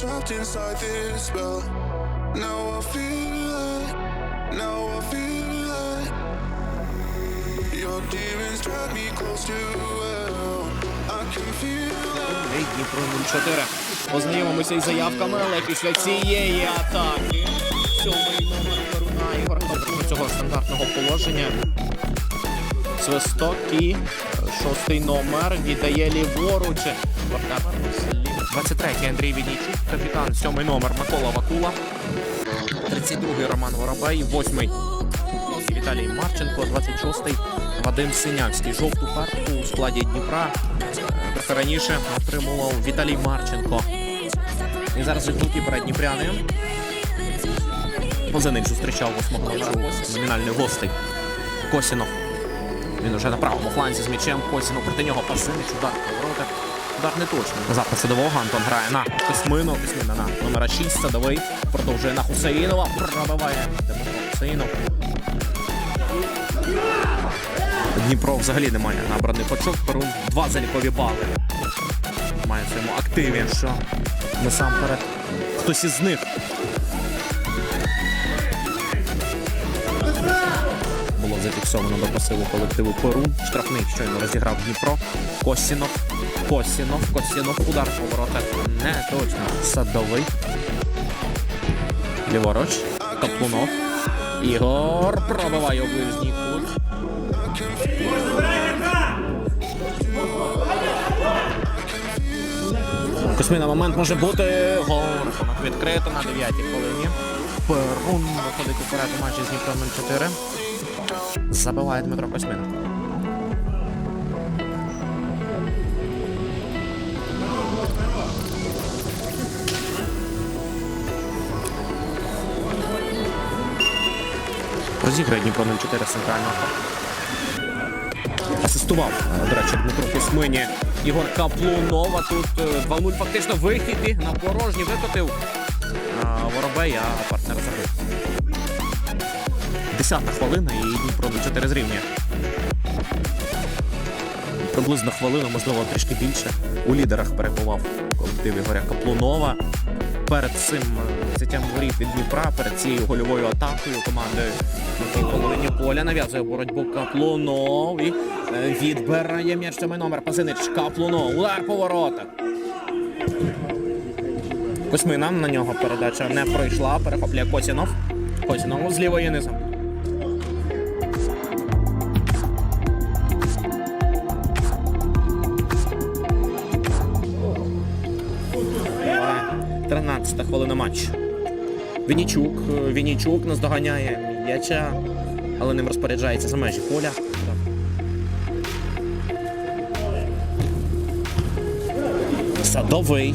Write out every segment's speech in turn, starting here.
trapped inside this spell. Now I feel like, now I feel like your demons drag me close to hell. I can feel. Ей, Дніпро 0-4. Познайомимося із заявками, але після цієї атаки сьомий номер Перуна Ігор Каплун цього стандартного положення. Свисток і шостий номер віддає ліворуч. 23-й Андрій Відійчук, капітан, сьомий номер Микола Вакула. 32-й Роман Воробей, 8-й Віталій Марченко, 26-й Вадим Синявський. Жовту картку у складі Дніпра е, трохи раніше отримував Віталій Марченко. І зараз тут і перед Дніпряни. Позинич зустрічав восьмого номера номінальний гостей. Косінов. Він уже на правому фланзі з м'ячем. Косінов проти нього Пасинич. Удар поворота. Удар не точний. Запис садового Антон грає на Косьмину. Косьмина на номера 6. Садовий. Продовжує на Хусаїнова. Пробиває Дмитро Хусаїнов. Дніпро взагалі не має набраних очок. Перун два залікові бали. Має в своєму активі, що насамперед хтось із них зафіксовано до посилу колективу Перун. Штрафний щойно розіграв Дніпро. Косінов. Косінов. Косінов. Удар поворота. Не точно. Садовий. Ліворуч. Каплунов. Ігор пробиває у ближній кут. Косміна момент може бути. Гол. Відкрито на 9-й хвилині. Перун виходить уперед у матчі з Дніпром 0-4. Забиває Дмитро Косміна. Розіграє Дніпро 0-4 центрального. Асистував, е, до речі, Дмитро Космині. Ігор Каплунова. Тут е, 2-0 фактично вихід і на порожні викотив Воробей, а партнер забив. Десята хвилина і Дніпро 0-4 зрівнює. Приблизно хвилину, можливо, трішки більше. У лідерах перебував колектив Ігоря Каплунова. Перед цим е, взяттям воріт від Дніпра, перед цією гольовою атакою команди на половині поля нав'язує боротьбу Каплунов і е, відбирає м'яч сьомий номер Пасинич Каплунов. Удар по воротах. Косьмина на нього передача не пройшла. Перехоплює Косінов. Косінов з лівої низом. Тринадцята хвилина матчу. Вінічук. Вінічук наздоганяє м'яча, але ним розпоряджається за межі поля. Садовий.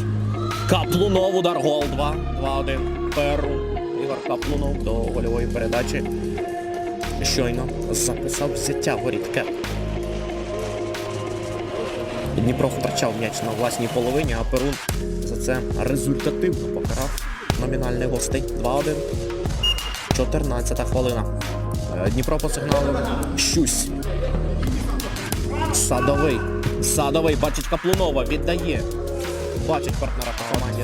Каплунов удар гол 2. 2-1. Перу. Ігор Каплунов до гольової передачі. Щойно записав взяття воріт Кеп. Дніпро втрачав м'яч на власній половині, а Перун за це результативно покарав номінальних гостей. 2-1. 14 хвилина. Е, Дніпро по сигналу. Щусь. Садовий. Садовий бачить Каплунова, віддає. Бачить партнера по команді.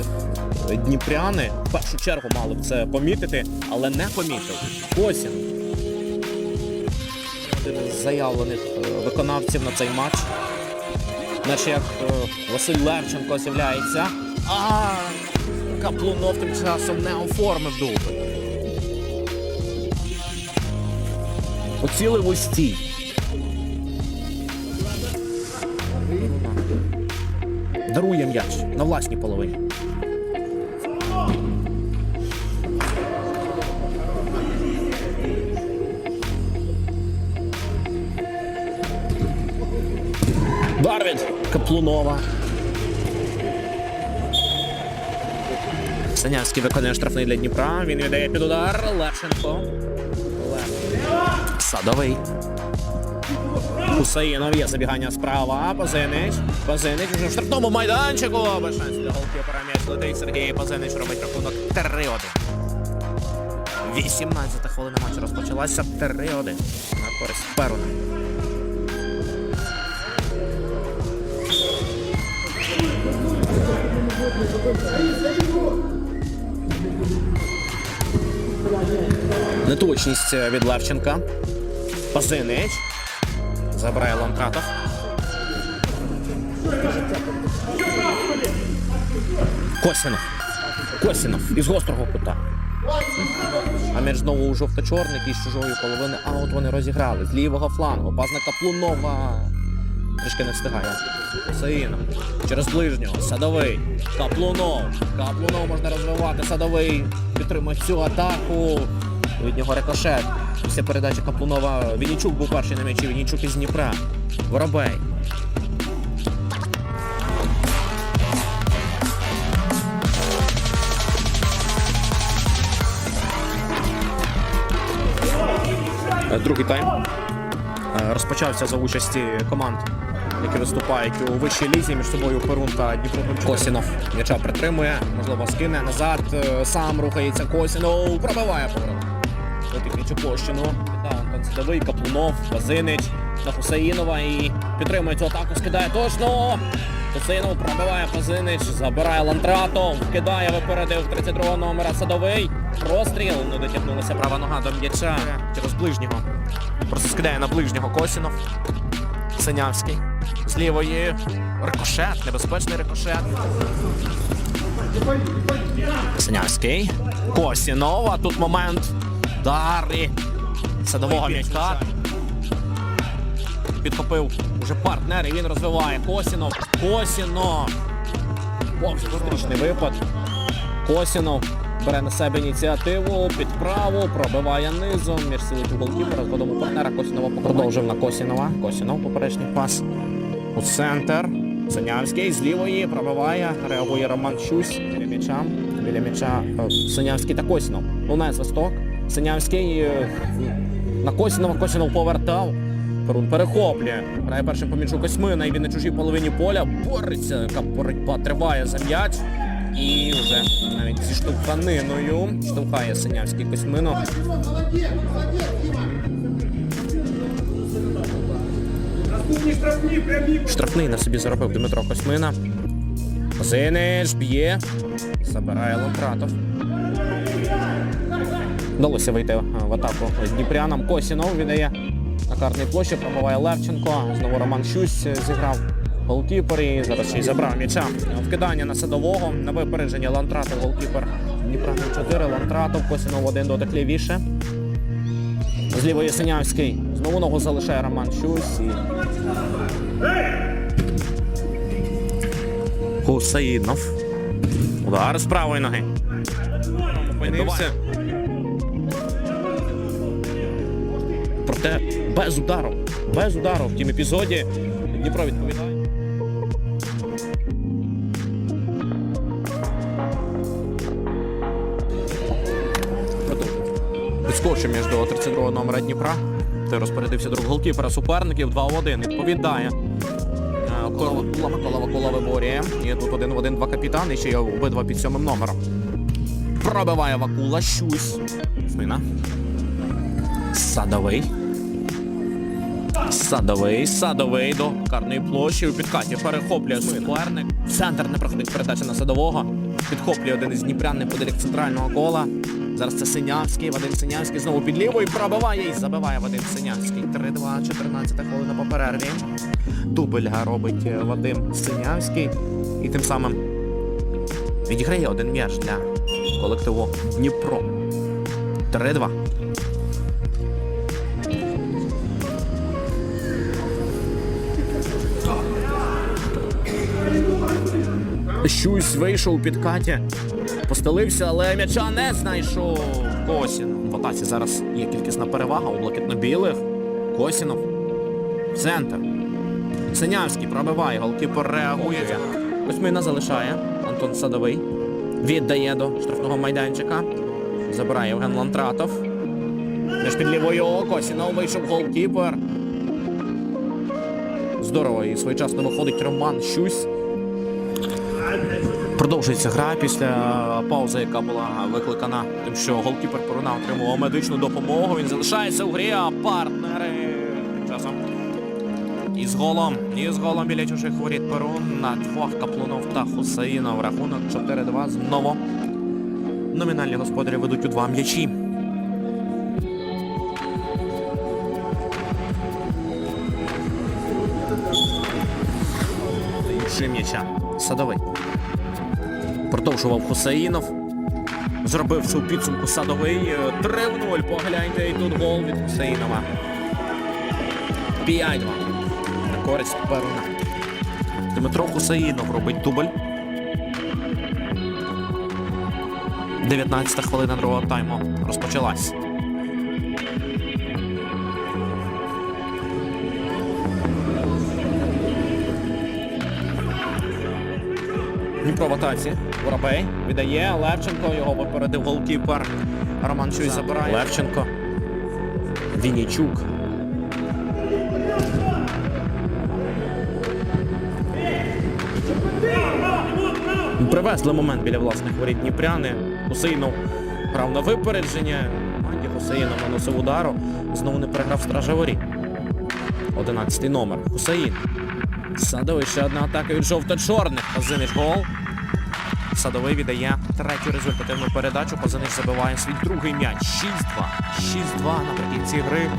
Дніпряни в першу чергу мали б це помітити, але не помітив. Косін. Один із заявлених е, виконавців на цей матч. Наче як е, Василь Левченко з'являється. А Каплунов тим часом не оформив дубль. Поцілив у стій. Дарує м'яч на власній половині. Барвін Каплунова. Санявський виконує штрафний для Дніпра. Він віддає під удар. Левченко. Лев. Садовий. Хусаїнов є забігання справа. Пазинич. Пазинич вже в штрафному майданчику. Без шансів для голкіпера м'яч летить. Сергій Пазинич робить рахунок 3-1. 18 хвилина матчу розпочалася 3-1 на користь Перуна. Неточність від Левченка. Пасинич. Забирає Ланкатов. Косінов. Косінов із гострого кута. А між знову у жовто-чорний із чужої половини. А от вони розіграли з лівого флангу. Пазна Каплунова. Трішки не встигає. Саїнов. Через ближнього. Садовий. Каплунов. Каплунов можна розвивати. Садовий. Підтримує цю атаку. Від нього рикошет. Після передачі Каплунова. Віннічук був перший на м'ячі. Віннічук із Дніпра. Воробей. Е, Другий тайм розпочався за участі команд, які виступають у вищій лізі між собою Перун та Дніпро. Косінов м'яча притримує, можливо, скине назад. е, Сам рухається Косінов, пробиває поворот. Чепощину. Та Антон Садовий, Каплунов, Базинич на Хусаїнова і підтримує цю атаку, скидає точно. Хусаїнов пробиває Пазинич, забирає Лантратов, кидає, випередив 32 номера Садовий. Простріл, не дотягнулася права нога до м'яча через ближнього. Просто скидає на ближнього Косінов. Синявський. З лівої рикошет, небезпечний рикошет. Синявський. Косінов, а тут момент. Дарі. Садового м'ячка. Підхопив уже партнер і він розвиває. Косінов. Косінов. Повз зустрічний випад. Косінов бере на себе ініціативу, під праву, пробиває низом, між у голкіпера, згодом у партнера Косінова продовжив на Косінова. Косінов поперечний пас у центр. Синявський з лівої пробиває, реагує Роман Щусь біля м'яча. Біля м'яча е, Синявський та Косінов. Лунає свисток. Синявський е, на Косінова, Косінов повертав. Перун перехоплює. Грає першим по м'ячу Косьмина і він на чужій половині поля. Бореться, яка боротьба триває за м'яч. І вже навіть зі штовханиною штовхає Синявський Косьмину. Штрафний на собі заробив Дмитро Косьмина. Зинич б'є. Забирає Лонтратов. Вдалося вийти е, в атаку Дніпрянам. Косінов віддає на карній площі, пробиває Левченко. Знову Роман Щусь е, зіграв голкіпер і зараз ще й забрав м'яча. Вкидання на садового. На випередження Лантратов голкіпер Дніпра 4. Лантратов, Косінов один дотик лівіше. З лівої Синявський. Знову ногу залишає Роман Щусь. І... Хусаїнов. Удар з правої ноги. Опинився. Проте без удару. Без удару в тім епізоді Дніпро відповідає. Підскочив між до 32 номера Дніпра. Той розпорядився друг голкіпера суперників 2-1. Відповідає. Е, Микола Микола Вакула виборює. І тут один в один два капітани, ще є обидва під сьомим номером. Пробиває Вакула, щусь. Смина. Садовий. Садовий, садовий до карної площі у підкаті перехоплює суперник. Центр не проходить передача на садового. Підхоплює один із дніпрян неподалік центрального кола. Зараз це Синявський. Вадим Синявський знову під лівою пробиває і забиває Вадим Синявський. 3-2, 14 хвилина по перерві. Дубль робить е, Вадим Синявський. І тим самим відіграє один м'яч для колективу Дніпро. 3-2. Щусь вийшов під Катя, постелився, але м'яча не знайшов. Косін. В атаці зараз є кількісна перевага у блакитно-білих. Косінов. Центр. Синявський пробиває, голкіпер реагує. Косьмина залишає. Антон Садовий. Віддає до штрафного майданчика. Забирає Євген Лантратов. Між під лівою Косінов вийшов голкіпер. Здорово і своєчасно виходить Роман Щусь. Продовжується гра після паузи, яка була викликана тим, що голкіпер Поруна отримував медичну допомогу. Він залишається у грі, а партнери тим часом із голом. Із голом біля чужих воріт Перун на двох Каплунов та Хусаїнов. Рахунок 4-2 знову. Номінальні господарі ведуть у два м'ячі. М'яча. Садовий. Продовжував Хусаїнов. Зробив цю підсумку садовий. Е, 3-0. Погляньте, і тут гол від Хусаїнова. 5-2. На користь Перуна. Дмитро Хусаїнов робить дубль. 19 хвилина другого тайму розпочалась. Дніпро в атаці. Воробей віддає Левченко. Його випередив голкіпер. Роман Чуй забирає. Левченко. Вінічук. Привезли момент біля власних воріт Дніпряни. Хусейнов грав на випередження. Манді Хусеїнов наносив удару. Знову не переграв стража воріт. Одинадцятий номер. Хусеїн. Садовий ще одна атака від жовто-чорних. Позинич гол. Садовий віддає третю результативну передачу. Позинич забиває свій другий м'яч. 6-2. 6-2 наприкінці гри.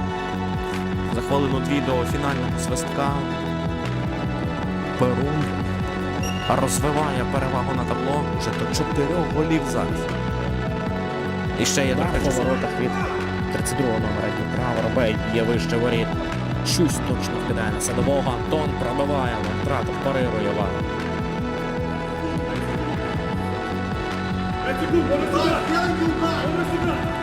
За хвилину-дві до фінального свистка. Перун розвиває перевагу на табло вже до чотирьох голів зараз. І ще є трохи по воротах від 32-го номера Дніпра. Воробей є вище воріт. Щусь точно вкидає на садового. Антон пробиває, втратив парирує вар. Пять секунд, можно сюда! Можно сюда!